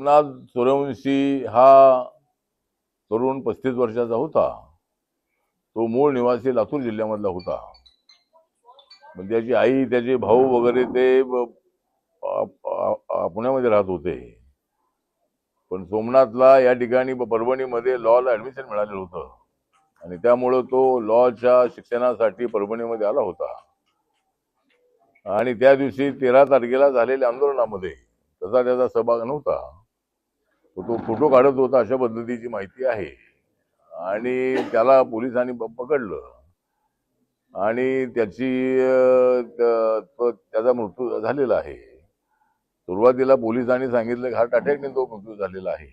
सोमनाथ सूर्यवंशी हा तरुण पस्तीस वर्षाचा होता. तो मूळ निवासी लातूर जिल्ह्यामधला होता. पण त्याची आई त्याचे भाऊ वगैरे ते पुण्यामध्ये राहत होते. पण सोमनाथला या ठिकाणी परभणीमध्ये लॉला ऍडमिशन मिळालेलं होतं. आणि त्यामुळं तो लॉच्या शिक्षणासाठी परभणीमध्ये आला होता. आणि त्या दिवशी तेरा तारखेला झालेल्या आंदोलनामध्ये तसा त्याचा सहभाग नव्हता. तो फोटो काढत होता अशा पद्धतीची माहिती आहे. आणि त्याला पोलिसांनी पकडलं. आणि त्याची त्याचा मृत्यू झालेला आहे. सुरुवातीला पोलिसांनी सांगितलं की हार्ट अटॅकने तो मृत्यू झालेला आहे.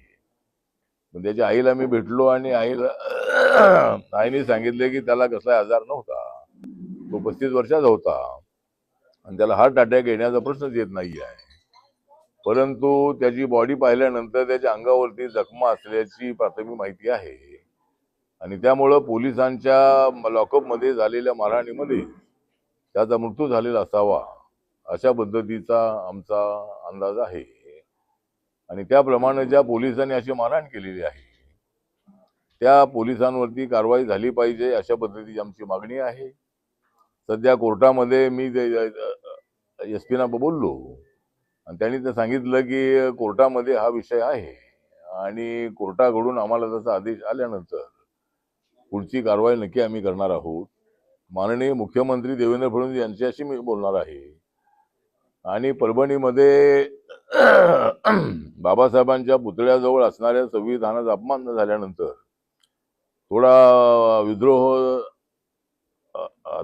पण त्याच्या आईला मी भेटलो आणि आईला आईने सांगितले की त्याला कसला आजार नव्हता. तो पस्तीस वर्षाचा होता. आणि त्याला हार्ट अटॅक येण्याचा प्रश्नच येत नाही आहे परंतु त्याची बॉडी पाहिल्यानंतर त्याच्या अंगावरती जखमा असल्याची प्राथमिक माहिती आहे. आणि त्यामुळं पोलिसांच्या लॉकअपमध्ये झालेल्या मारहाणीमध्ये त्याचा मृत्यू झालेला असावा अशा पद्धतीचा आमचा अंदाज आहे. आणि त्याप्रमाणे ज्या पोलिसांनी अशी मारहाण केलेली आहे त्या पोलिसांवरती कारवाई झाली पाहिजे अशा पद्धतीची आमची मागणी आहे. सध्या कोर्टामध्ये मी एस पीना बोललो आणि त्यांनी ते सांगितलं की कोर्टामध्ये हा विषय आहे. आणि कोर्टाकडून आम्हाला त्याचा आदेश आल्यानंतर पुढची कारवाई नक्की आम्ही करणार आहोत. माननीय मुख्यमंत्री देवेंद्र फडणवीस यांच्याशी मी बोलणार आहे. आणि परभणीमध्ये बाबासाहेबांच्या पुतळ्याजवळ असणाऱ्या संविधानाचा अपमान झाल्यानंतर थोडा विद्रोह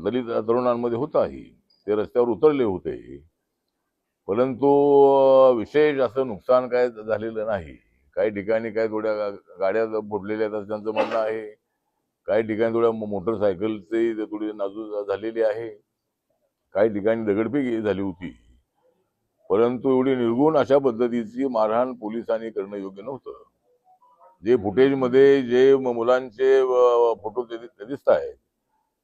दलित तरुणांमध्ये होताही. ते रस्त्यावर उतरले होते. परंतु विशेष असं नुकसान काय झालेलं नाही. काही ठिकाणी काय थोड्या गाड्या बुडलेल्या आहेत असं त्यांचं म्हणणं आहे. काही ठिकाणी थोड्या मोटरसायकलची थोडी नाजूक झालेली आहे. काही ठिकाणी दगडफेक झाली होती. परंतु एवढी निर्गुण अशा पद्धतीची मारहाण पोलिसांनी करणं योग्य नव्हतं. जे फुटेजमध्ये जे मुलांचे फोटो दिसत आहेत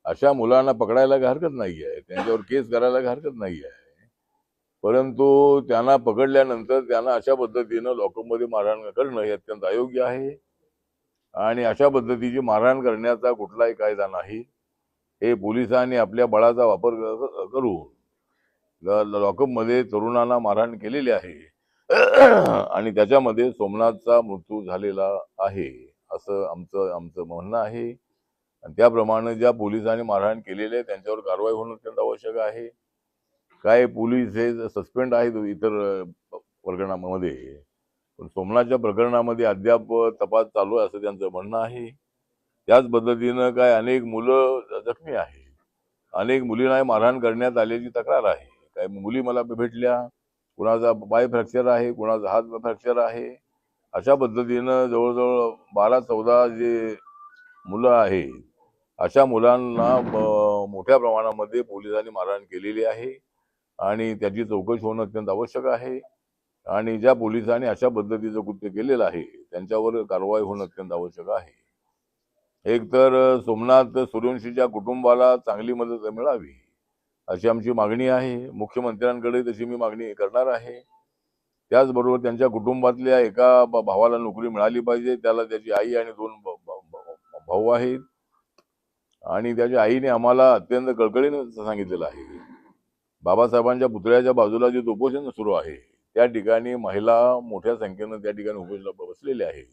अशा मुलांना पकडायला हरकत नाही आहे त्यांच्यावर केस करायला हरकत नाही आहे परंतु त्यांना पकडल्यानंतर त्यांना अशा पद्धतीनं लॉकअपमध्ये मारहाण करणं हे अत्यंत अयोग्य आहे. आणि अशा पद्धतीची मारहाण करण्याचा कुठलाही कायदा नाही. हे पोलिसांनी आपल्या बळाचा वापर करून लॉकअपमध्ये तरुणांना मारहाण केलेली आहे. आणि त्याच्यामध्ये सोमनाथचा मृत्यू झालेला आहे असं आमचं आमचं म्हणणं आहे. आणि त्याप्रमाणे ज्या पोलिसांनी मारहाण केलेली आहे त्यांच्यावर कारवाई होणं अत्यंत आवश्यक आहे. काय पोलीस हे सस्पेंड आहेत इतर प्रकरणामध्ये पण सोमनाथच्या प्रकरणामध्ये अद्याप तपास चालू आहे असं त्यांचं म्हणणं आहे. त्याच पद्धतीनं काय अनेक मुलं जखमी आहेत. अनेक मुलींना मारहाण करण्यात आल्याची तक्रार आहे. काय मुली मला भेटल्या कुणाचा पाय फ्रॅक्चर आहे कुणाचा हात फ्रॅक्चर आहे. अशा पद्धतीनं जवळजवळ बारा चौदा जे मुलं आहेत अशा मुलांना मोठ्या प्रमाणामध्ये पोलिसांनी मारहाण केलेली आहे. आणि त्याची चौकशी होणं अत्यंत आवश्यक आहे. आणि ज्या पोलिसांनी अशा पद्धतीचं कृत्य केलेलं आहे त्यांच्यावर कारवाई होणं अत्यंत आवश्यक आहे. एक तर सोमनाथ सूर्यवंशीच्या कुटुंबाला चांगली मदत मिळावी अशी आमची मागणी आहे. मुख्यमंत्र्यांकडे तशी मी मागणी करणार आहे. त्याचबरोबर त्यांच्या कुटुंबातल्या एका भावाला नोकरी मिळाली पाहिजे त्याला त्याची आई आणि दोन भाऊ आहेत. आणि त्याच्या आईने आम्हाला अत्यंत कळकळीने सांगितलेलं आहे. बाबासाहेबांच्या पुतळ्याच्या बाजूला जे उपोषण सुरू आहे त्या ठिकाणी महिला मोठ्या संख्येनं त्या ठिकाणी उपोषणाला बसलेल्या आहेत.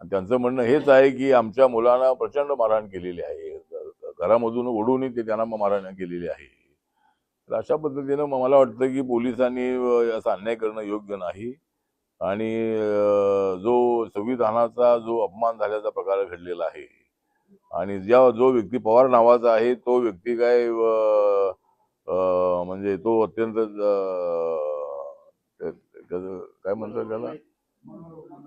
आणि त्यांचं म्हणणं हेच आहे की आमच्या मुलांना प्रचंड मारहाण केलेली आहे. घरामधून ओढूनही ते त्यांना मारहाण केलेली आहे. तर अशा पद्धतीनं मला वाटतं की पोलिसांनी असा अन्याय करणं योग्य नाही. आणि जो संविधानाचा जो अपमान झाल्याचा प्रकार घडलेला आहे. आणि ज्या जो व्यक्ती पवार नावाचा आहे तो व्यक्ती काय म्हणजे तो अत्यंत काय म्हणतात त्याला?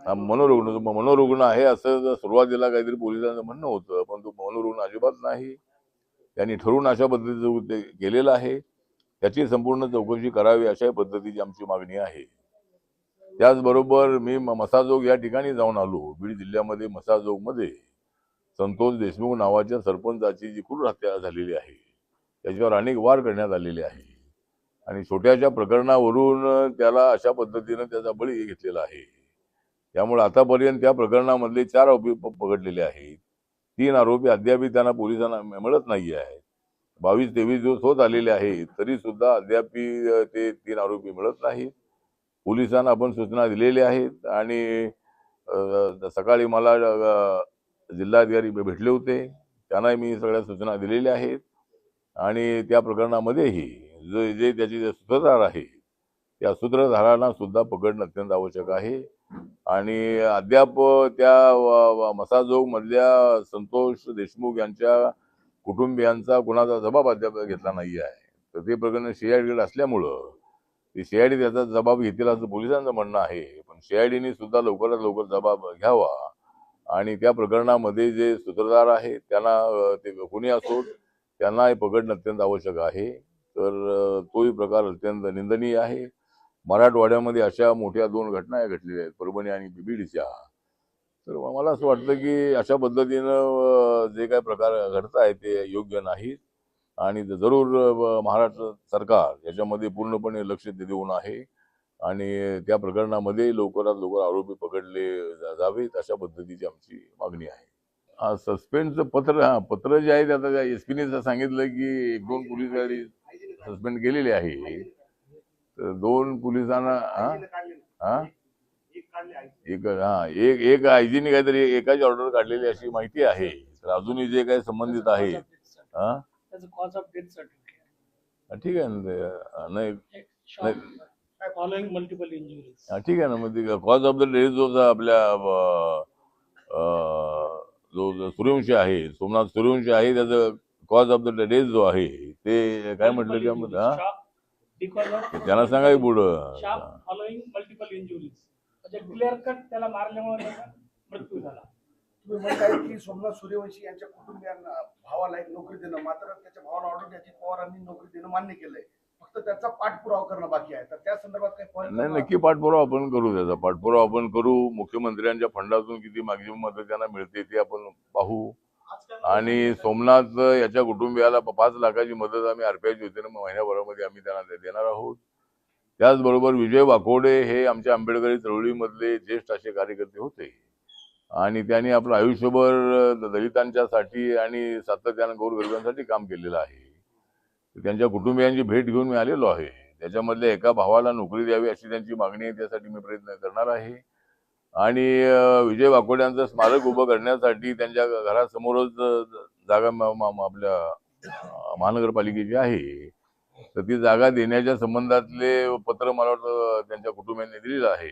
हा, मनोरुग्ण मनोरुग्ण आहे असं सुरुवातीला काहीतरी पोलिसांचं म्हणणं होतं पण तो मनोरुग्ण अजिबात नाही. त्यांनी ठरवून अशा पद्धतीचं ते केलेलं आहे. त्याची संपूर्ण चौकशी करावी अशा पद्धतीची आमची मागणी आहे. त्याचबरोबर मी मसाजोग या ठिकाणी जाऊन आलो. बीड जिल्ह्यामध्ये मसाजोगमध्ये संतोष देशमुख नावाच्या सरपंचाची जी क्रूर हत्या झालेली आहे. त्याच्यावर अनेक वार करण्यात आलेले आहे. आणि छोट्याशा प्रकरणावरून त्याला अशा पद्धतीनं त्याचा बळी घेतलेला आहे. त्यामुळे आतापर्यंत त्या प्रकरणामधले चार आरोपी पकडलेले आहेत. तीन आरोपी अद्याप त्यांना पोलिसांना मिळत नाही आहेत. बावीस तेवीस दिवस होत आलेले आहेत तरी सुद्धा अद्याप ते तीन आरोपी मिळत नाहीत. पोलिसांना आपण सूचना दिलेल्या आहेत आणि सकाळी मला जिल्हाधिकारी भेटले होते. त्यांनाही मी सगळ्या सूचना दिलेल्या आहेत. आणि त्या प्रकरणामध्येही जे जे त्याचे जे सूत्रधार आहे त्या सूत्रधारांना सुद्धा पकडणं अत्यंत आवश्यक आहे. आणि अद्याप त्या मसाजोगमधल्या संतोष देशमुख यांच्या कुटुंबियांचा कुणाचा जबाब अद्याप घेतला नाही आहे. तर ते प्रकरण सीआयडीकडे असल्यामुळं ते सीआयडी त्याचा जबाब घेतील असं पोलिसांचं म्हणणं आहे. पण सीआयडीने सुद्धा लवकरात लवकर जबाब घ्यावा. आणि त्या प्रकरणामध्ये जे सूत्रधार आहेत त्यांना ते कुणी असोत त्यांना हे पकडणं अत्यंत आवश्यक आहे. तर तोही प्रकार अत्यंत निंदनीय आहे. मराठवाड्यामध्ये अशा मोठ्या दोन घटना घडलेल्या आहेत परभणी आणि बीबीडीच्या. तर मला असं वाटतं की अशा पद्धतीनं जे काही प्रकार घडत आहे ते योग्य नाहीत. आणि जरूर महाराष्ट्र सरकार याच्यामध्ये पूर्णपणे लक्ष दे- देऊन आहे. आणि त्या प्रकरणामध्ये लवकरात लवकर आरोपी पकडले जा- जावेत अशा पद्धतीची आमची मागणी आहे. सस्पेंडचं पत्र हा पत्र जे आहे ते आता त्या एस पीने सांगितलं की एक दोन पोलीस गाडी सस्पेंड केलेली आहे. तर दोन पोलिसांना हा? हा? एक हा एक एक आयजीने काहीतरी एकाची ऑर्डर काढलेली अशी माहिती आहे. तर अजूनही जे काही संबंधित आहेत हा? ठीक आहे ना नाही मल्टिपल इंजुरीज ठीक आहे ना मग ते कॉज ऑफ द डेथ जो आपल्या जो सूर्यवंशी आहे सोमनाथ सूर्यवंशी आहे त्याचं कॉज ऑफ द डेथ जो आहे ते काय म्हटलं त्यामध्ये त्यांना सांगा की पुढं. मल्टिपल इंजुरीज म्हणजे क्लिअर कट त्याला मारल्यामुळे मृत्यू झाला. तुम्ही म्हणताय की सोमनाथ सूर्यवंशी यांच्या कुटुंबियांना भावाला एक नोकरी देणं मात्र त्याच्या भावाला ऑर्डर अजित पवारांनी नोकरी देणं मान्य केलंय. फक्त त्याचा पाठपुरावा करणं बाकी आहे. तर त्या संदर्भात काही नाही नक्की पाठपुरावा आपण करू त्याचा. पाठपुरावा आपण करू. मुख्यमंत्र्यांच्या फंडातून किती मॅक्झिमम मदत त्यांना मिळते ते आपण पाहू. आणि सोमनाथ याच्या कुटुंबियाला पाच लाखाची मदत आम्ही आरपीआयची वतीनं महिन्याभरामध्ये आम्ही त्यांना देणार आहोत. त्याचबरोबर विजय वाकोडे हे आमच्या आंबेडकरी चळवळीमधले ज्येष्ठ असे कार्यकर्ते होते. आणि त्यांनी आपलं आयुष्यभर दलितांच्यासाठी आणि सातत्यानं गोरगरिबांसाठी काम केलेलं आहे. त्यांच्या कुटुंबियांची भेट घेऊन मी आलेलो आहे. त्याच्यामधल्या एका भावाला नोकरी द्यावी अशी त्यांची मागणी आहे त्यासाठी मी प्रयत्न करणार आहे. आणि विजय वाकोड्यांचं स्मारक उभं करण्यासाठी त्यांच्या घरासमोरच जागा आपल्या महानगरपालिकेची आहे. तर ती जागा देण्याच्या संबंधातले पत्र मला वाटतं त्यांच्या कुटुंबियांनी दिलेलं आहे.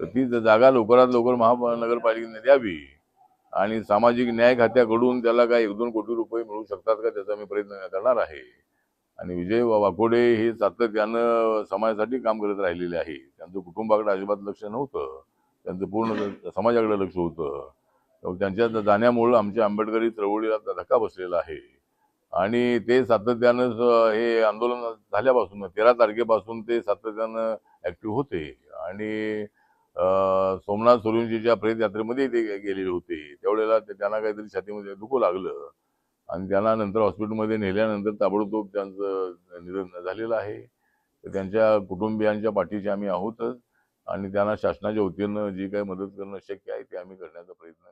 तर ती जागा लवकरात लवकर महानगरपालिकेने द्यावी. आणि सामाजिक न्याय खात्याकडून त्याला काय एक दोन कोटी रुपये मिळू शकतात का त्याचा मी प्रयत्न करणार आहे. आणि विजय वाघोडे वाकोडे हे सातत्यानं समाजासाठी काम करत राहिलेले आहे. त्यांचं कुटुंबाकडे अजिबात लक्ष नव्हतं. त्यांचं पूर्ण समाजाकडे लक्ष होतं. त्यांच्या जाण्यामुळं आमच्या आंबेडकरी चळवळीला धक्का बसलेला आहे. आणि ते सातत्यानं हे आंदोलन झाल्यापासून तेरा तारखेपासून ते सातत्यानं ऍक्टिव्ह होते. आणि सोमनाथ सूर्यवंशीच्या प्रेत यात्रेमध्ये ते गेलेले होते. त्यावेळेला त्यांना काहीतरी छातीमध्ये दुखू लागलं. आणि त्यांना नंतर हॉस्पिटलमध्ये नेल्यानंतर ताबडतोब त्यांचं निधन झालेलं आहे. तर त्यांच्या कुटुंबियांच्या पाठीशी आम्ही आहोतच. आणि त्यांना शासनाच्या वतीनं जी काही मदत करणं शक्य आहे ते आम्ही करण्याचा प्रयत्न